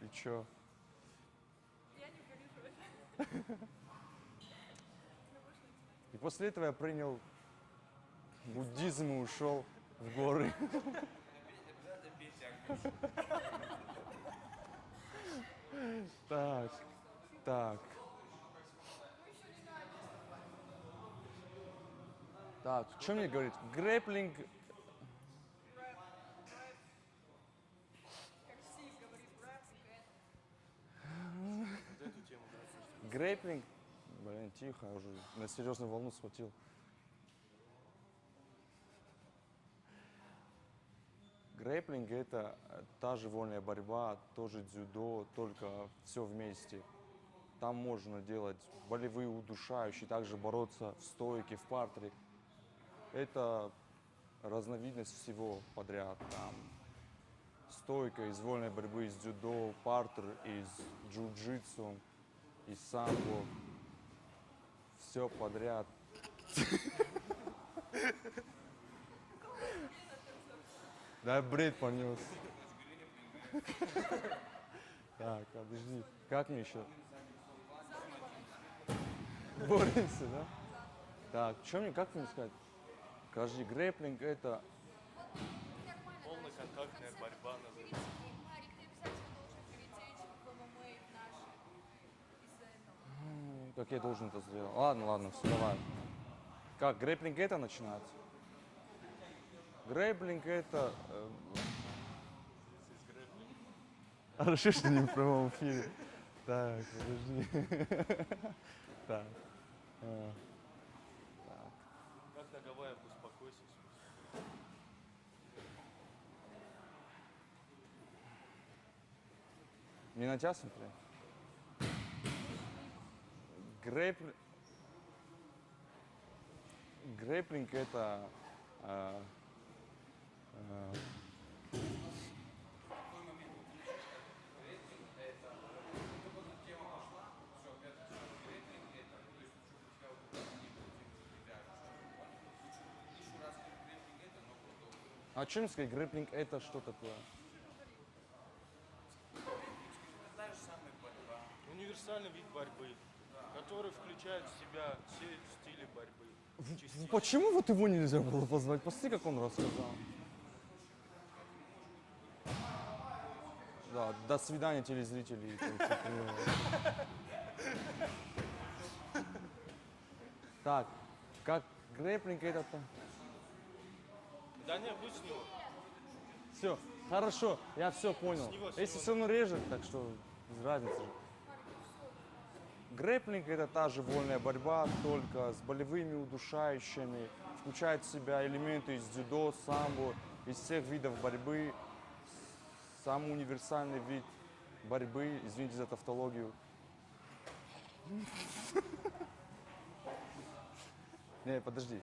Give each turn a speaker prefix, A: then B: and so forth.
A: И чё? Я не. И после этого я принял буддизм и ушел в горы. Так, так. Так, что мне
B: говорит?
C: Грэплинг да,
A: грэплинг, блин, тихо, уже на серьезную волну схватил. Грэплинг это та же вольная борьба, тоже дзюдо, только все вместе. Там можно делать болевые удушающие, также бороться в стойке, в партере. Это разновидность всего подряд. Там стойка из вольной борьбы, из дзюдо, партер, из джиу-джитсу, из самбо. Все подряд. Да, бред понес. Так, подожди. Как мне еще? Боремся, да? Так, что мне, как мне сказать? Подожди, грэплинг это
C: Полноконтактная борьба называется.
A: Как я должен это сделать? Ладно, ладно, все, давай. Как, грэплинг это начинается? Грэплинг это... Хорошо, что не в прямом эфире. Так, подожди. Так. а,
C: Как на Гавайях успокойся.
A: Не на тебя смотри. Грэпл... Грэплинг это... а, а, А что мне сказать, грэплинг это что такое?
C: Универсальный вид борьбы, который включает в себя все стили борьбы. Частично.
A: Почему вот его нельзя было позвать? Посмотри, как он рассказал. Да, до свидания, телезрители. Так, как грэплинг это там?
C: Да не, будь с него.
A: Все, хорошо, я все понял. Если все равно режет, так что без разницы. Грэплинг это та же вольная борьба, только с болевыми удушающими, включает в себя элементы из дзюдо, самбо, из всех видов борьбы. Самый универсальный вид борьбы, извините за тавтологию. Не, подожди.